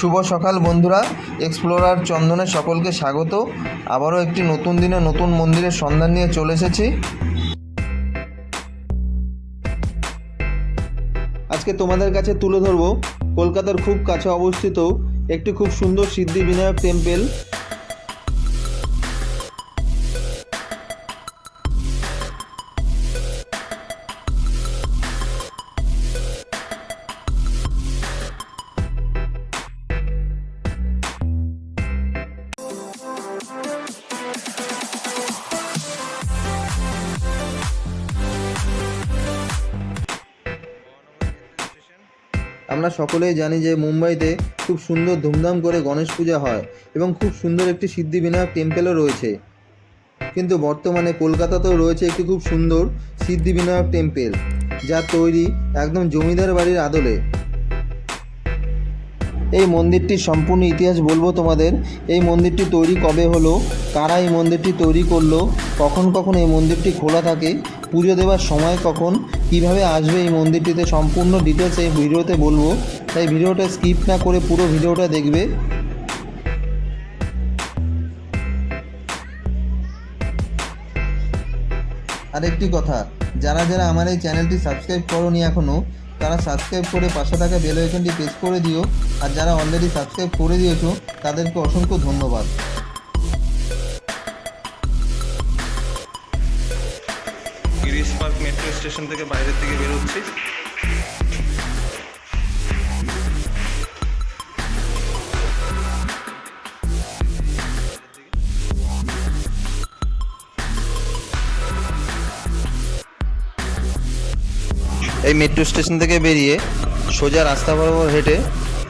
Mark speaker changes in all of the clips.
Speaker 1: শুভ সকাল বন্ধুরা। এক্সপ্লোরার চন্দনে সকলকে স্বাগত। আবারও একটি নতুন দিনে নতুন মন্দিরের সন্ধান নিয়ে চলে এসেছি। আজকে তোমাদের কাছে তুলে ধরবো। কলকাতার খুব কাছে অবস্থিত একটি খুব সুন্দর সিদ্ধি বিনায়ক টেম্পল আমরা সকলেই জানি যে মুম্বাইতে খুব সুন্দর ধুমধাম করে গণেশ পূজা হয় এবং খুব সুন্দর একটি সিদ্ধিবিনায়ক টেম্পেলও রয়েছে। কিন্তু বর্তমানে কলকাতাতেও রয়েছে একটি খুব সুন্দর সিদ্ধিবিনায়ক টেম্পেল, যা তৈরি একদম জমিদার বাড়ির আদলে। এই মন্দিরটির সম্পূর্ণ ইতিহাস বলব তোমাদের। এই মন্দিরটি তৈরি কবে হলো? কারা এই মন্দিরটি তৈরি করল? কখন কখন এই মন্দিরটি খোলা থাকে? পুজো দেওয়ার সময় কখন? কীভাবে আসবে এই মন্দিরটিতে? সম্পূর্ণ ডিটেলস এই ভিডিওতে বলব। তাই ভিডিওটা স্কিপ না করে পুরো ভিডিওটা দেখবে। আরেকটি কথা, যারা যারা আমার এই চ্যানেলটি সাবস্ক্রাইব করনি এখনও তারা সাবস্ক্রাইব করে পাশে থাকা বেল আইকনটি প্রেস করে দিও, আর যারা অলরেডি সাবস্ক্রাইব করে দিয়েছ, তাদেরকে অসংখ্য ধন্যবাদ।
Speaker 2: গিরিশ পার্ক মেট্রো স্টেশন থেকে বাইরের দিকে বেরোচ্ছি।
Speaker 1: এই মেট্রো স্টেশন থেকে বেরিয়ে সোজা রাস্তা বরাবর হেঁটে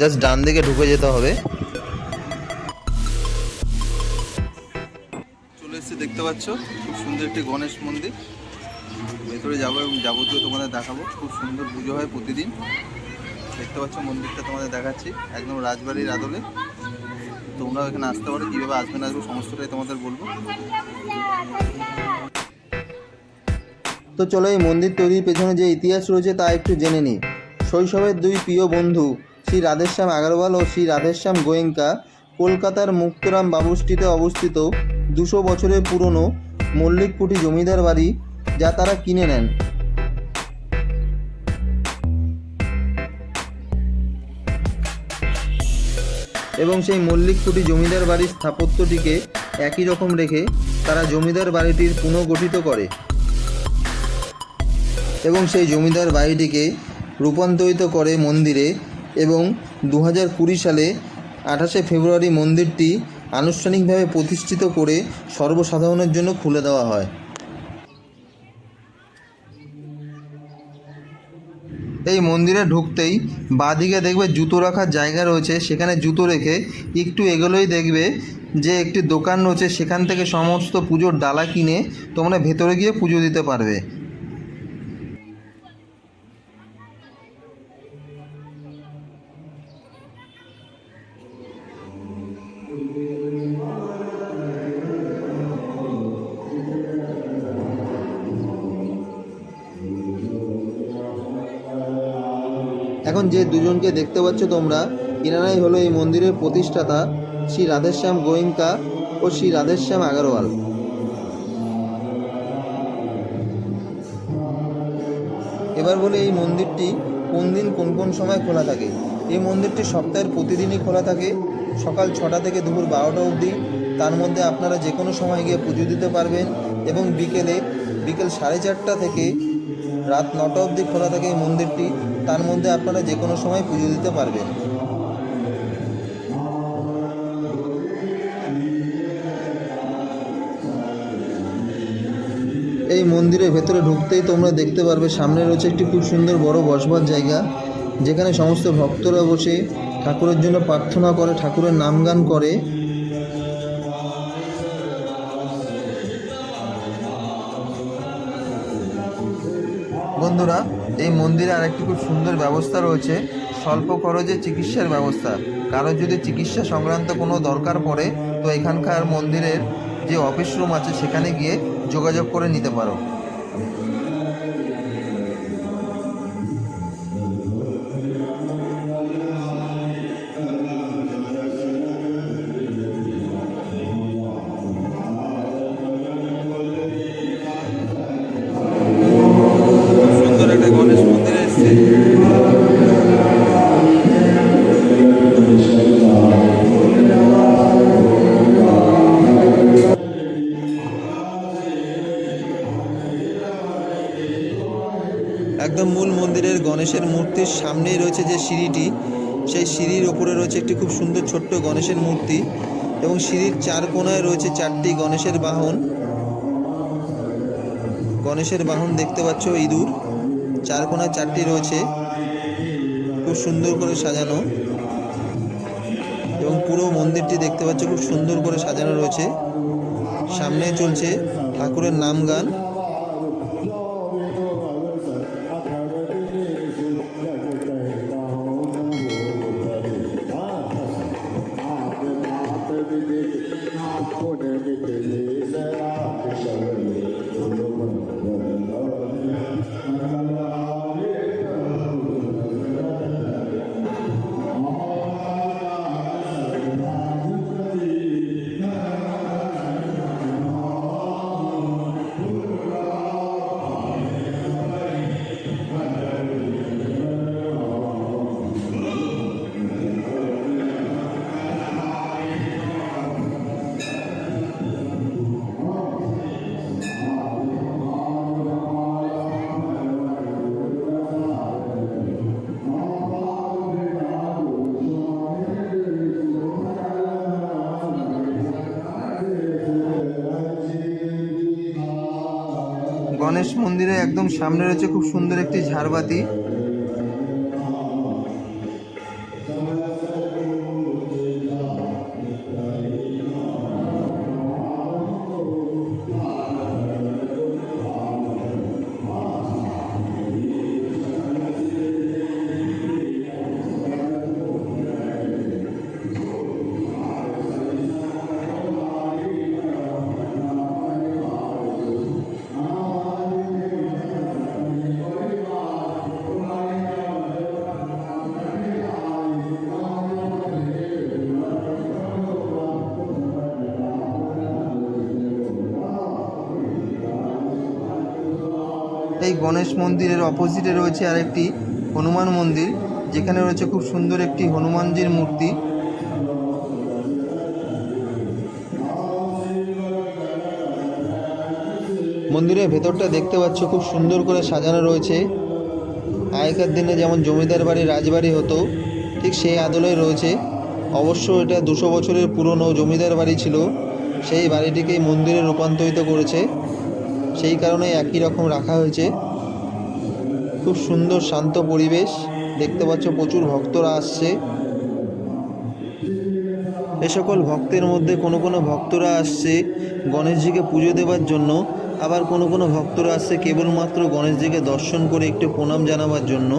Speaker 1: জাস্ট ডান দিকে ঢুকে যেতে হবে।
Speaker 2: চলে এসেছি, দেখতে পাচ্ছ? খুব সুন্দর একটি গণেশ মন্দির। ভেতরে যাব এবং যাবতীয় তোমাদের দেখাবো। খুব সুন্দর পুজো হয় প্রতিদিন। দেখতে পাচ্ছ, মন্দিরটা তোমাদের দেখাচ্ছি। একদম রাজবাড়ির আদলে। তোমরাও এখানে আসতে পারো। কীভাবে আসবে না আসবে সমস্তটাই তোমাদের বলব।
Speaker 1: তো চলো এই মন্দির তৈরির পেছনে যে ইতিহাস রয়েছে তা একটু জেনে নিই। শৈশবের দুই প্রিয় বন্ধু শ্রী রাধেশ্যাম আগরওয়াল ও শ্রী রাধেশ্যাম গোয়েঙ্কা কলকাতার মুক্তরাম বাবুস্ট্রিতে অবস্থিত দুশো বছরের পুরনো মল্লিককুটি জমিদার বাড়ি যা তারা কিনে নেন। এবং সেই মল্লিককুটি জমিদার বাড়ির স্থাপত্যটিকে একই রকম রেখে তারা জমিদার বাড়িটির পুনর্গঠিত করে। এবং সেই জমিদার বাড়িটিকে রূপান্তরিত করে মন্দিরে এবং দু হাজার কুড়ি সালে আঠাশে ফেব্রুয়ারি মন্দিরটি আনুষ্ঠানিকভাবে প্রতিষ্ঠিত করে সর্বসাধারণের জন্য খুলে দেওয়া হয়। এই মন্দিরে ঢুকতেই বাঁদিকে দেখবে জুতো রাখার জায়গা রয়েছে, সেখানে জুতো রেখে একটু এগোলেই দেখবে যে একটি দোকান রয়েছে, সেখান থেকে সমস্ত পুজোর ডালা কিনে তোমরা ভেতরে গিয়ে পুজো দিতে পারবে। এখন যে দুজনকে দেখতে পাচ্ছ তোমরা, এনারাই হলো এই মন্দিরের প্রতিষ্ঠাতা শ্রী রাধেশ্যাম গোয়েঙ্কা ও শ্রী রাধেশ্যাম আগরওয়াল। এবার বলে এই মন্দিরটি কোন দিন, কোন কোন সময় খোলা থাকে? এই মন্দিরটি সপ্তাহের প্রতিদিনই খোলা থাকে। সকাল ছটা থেকে দুপুর বারোটা অবধি। তার মধ্যে আপনারা যে কোনো সময় গিয়ে পুজো দিতে পারবেন এবং বিকেলে, বিকেল সাড়ে চারটা থেকে রাত নটা অবধি খোলা থাকে এই মন্দিরটি, তার মধ্যে আপনারা যে কোনো সময় পুজো দিতে পারবেন। এই মন্দিরের ভেতরে ঢুকতেই তোমরা দেখতে পারবে, সামনে রয়েছে একটি খুব সুন্দর বড় বসবার জায়গা, যেখানে সমস্ত ভক্তরা বসে ঠাকুরের জন্য প্রার্থনা করে, ঠাকুরের নাম গান করে। বন্ধুরা, এই মন্দিরে আরেকটি খুব সুন্দর ব্যবস্থা রয়েছে। স্বল্প খরচে চিকিৎসার ব্যবস্থা। কারও যদি চিকিৎসা সংক্রান্ত কোনো দরকার পড়ে, তো এখানকার মন্দিরের যে অফিস রুম আছে, সেখানে গিয়ে যোগাযোগ করে নিতে পারো। গণেশের মূর্তির সামনেই রয়েছে যে সিঁড়িটি, সেই সিঁড়ির ওপরে রয়েছে একটি খুব সুন্দর ছোট্ট গণেশের মূর্তি এবং সিঁড়ির চার কোণায় রয়েছে চারটি গণেশের বাহন। গণেশের বাহন দেখতে পাচ্ছ, ইঁদুর। চার কোণায় চারটি রয়েছে, খুব সুন্দর করে সাজানো। এবং পুরো মন্দিরটি দেখতে পাচ্ছ, খুব সুন্দর করে সাজানো রয়েছে। সামনে চলছে ঠাকুরের নাম গান। গণেশ মন্দিরের একদম সামনে রয়েছে খুব সুন্দর একটি ঝাড়বাতি। এই গণেশ মন্দিরের অপোজিটে রয়েছে আরেকটি হনুমান মন্দির, যেখানে রয়েছে খুব সুন্দর একটি হনুমানজির মূর্তি। মন্দিরের ভেতরটা দেখতে পাচ্ছ, খুব সুন্দর করে সাজানো রয়েছে। আগেকার দিনে যেমন জমিদার বাড়ি, রাজবাড়ি হতো, ঠিক সেই আদলেই রয়েছে। অবশ্য এটা দুশো বছরের পুরনো জমিদার বাড়ি ছিল, সেই বাড়িটিকেই মন্দিরে রূপান্তরিত করেছে। সেই কারণে একই রকম রাখা হয়েছে। খুব সুন্দর শান্ত পরিবেশ। দেখতে পাচ্ছ প্রচুর ভক্তরা আসছে। এ সকল ভক্তের মধ্যে কোনো কোনো ভক্তরা আসছে গণেশজিকে পুজো দেওয়ার জন্য। আবার কোনো কোনো ভক্তরা আসছে কেবলমাত্র গণেশজিকে দর্শন করে একটু প্রণাম জানাবার জন্য।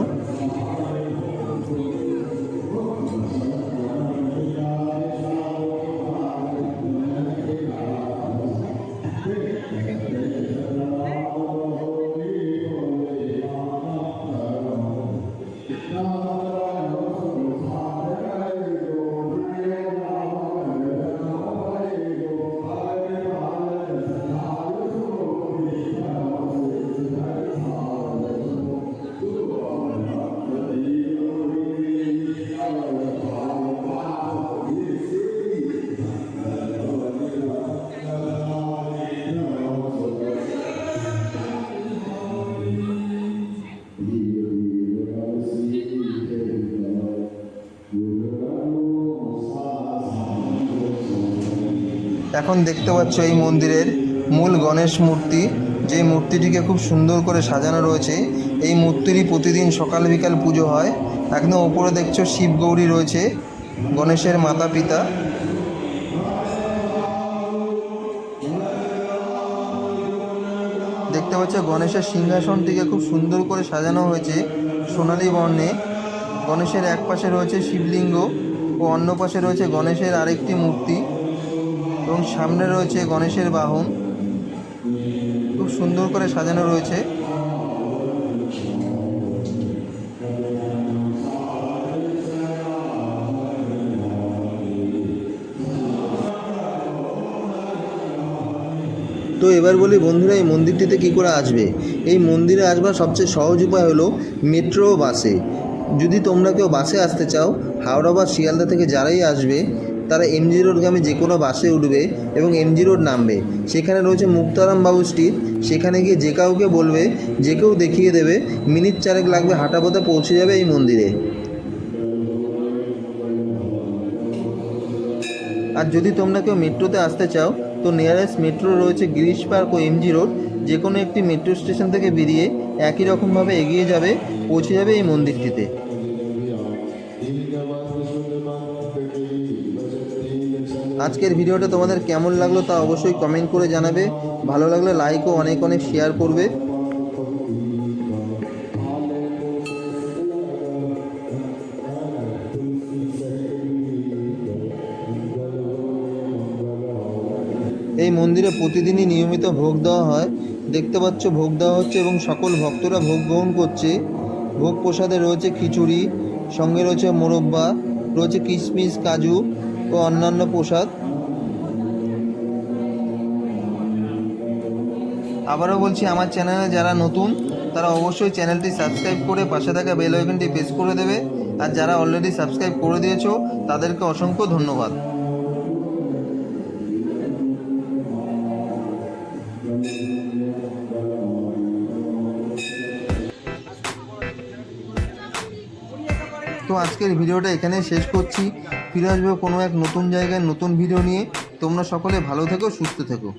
Speaker 1: এখন দেখতে পাচ্ছ এই মন্দিরের মূল গণেশ মূর্তি। যে মূর্তিটিকে খুব সুন্দর করে সাজানো রয়েছে। এই মূর্তিরই প্রতিদিন সকাল বিকাল পুজো হয়। একদম ওপরে দেখছ শিব গৌরী রয়েছে, গণেশের মাতা পিতা। দেখতে পাচ্ছ গণেশের সিংহাসনটিকে খুব সুন্দর করে সাজানো হয়েছে সোনালী বর্ণে। গণেশের এক পাশে রয়েছে শিবলিঙ্গ ও অন্য পাশে রয়েছে গণেশের আরেকটি মূর্তি। এবং সামনে রয়েছে গণেশের বাহন। খুব সুন্দর করে সাজানো রয়েছে। তো এবার বলি বন্ধুরা, এই মন্দিরটিতে কী করে আসবে? এই মন্দিরে আসবার সবচেয়ে সহজ উপায় হলো মেট্রো বাসে যদি তোমরা কেউ বাসে আসতে চাও, হাওড়া বা শিয়ালদা থেকে যারাই আসবে তারা এমজি রোডগামী যে কোনো বাসে উঠবে এবং এমজি রোড নামবে। সেখানে রয়েছে মুক্তারাম বাবু স্ট্রিট সেখানে গিয়ে যে কাউকে বলবে, যে কেউ দেখিয়ে দেবে, মিনিট চারেক লাগবে, হাঁটা পথে পৌঁছে যাবে এই মন্দিরে। আর যদি তোমরা কেউ মেট্রোতে আসতে চাও, তো নিয়ারেস্ট মেট্রো রয়েছে গিরিশ পার্ক ও এমজি রোড যে কোনো একটি মেট্রো স্টেশন থেকে বেরিয়ে একই রকমভাবে এগিয়ে যাবে, পৌঁছে যাবে এই মন্দিরটিতে। আজকের ভিডিওটা তোমাদের কেমন লাগল তা অবশ্যই কমেন্ট করে জানাবে। ভালো লাগলে লাইক ও অনেক অনেক শেয়ার করবে। এই মন্দিরে প্রতিদিনই নিয়মিত ভোগ দেওয়া হয়। দেখতে পাচ্ছ ভোগ দেওয়া হচ্ছে এবং সকল ভক্তরা ভোগ গ্রহণ করছে। ভোগ প্রসাদে রয়েছে খিচুড়ি, সঙ্গে রয়েছে মোরব্বা, রয়েছে কিশমিশ, কাজু ও অন্যান্য পোশাক। আবারও বলছি, আমার চ্যানেলে যারা নতুন, তারা অবশ্যই চ্যানেলটি সাবস্ক্রাইব করে পাশে থাকা বেল আইকনটি প্রেস করে দেবে। আর যারা অলরেডি সাবস্ক্রাইব করে দিয়েছ, তাদেরকে অসংখ্য ধন্যবাদ। আজকের ভিডিওটা এখানে শেষ করছি। ফিরে আসব কোনো এক নতুন জায়গায় নতুন ভিডিও নিয়ে। তোমরা সকলে ভালো থেকো, সুস্থ থেকো।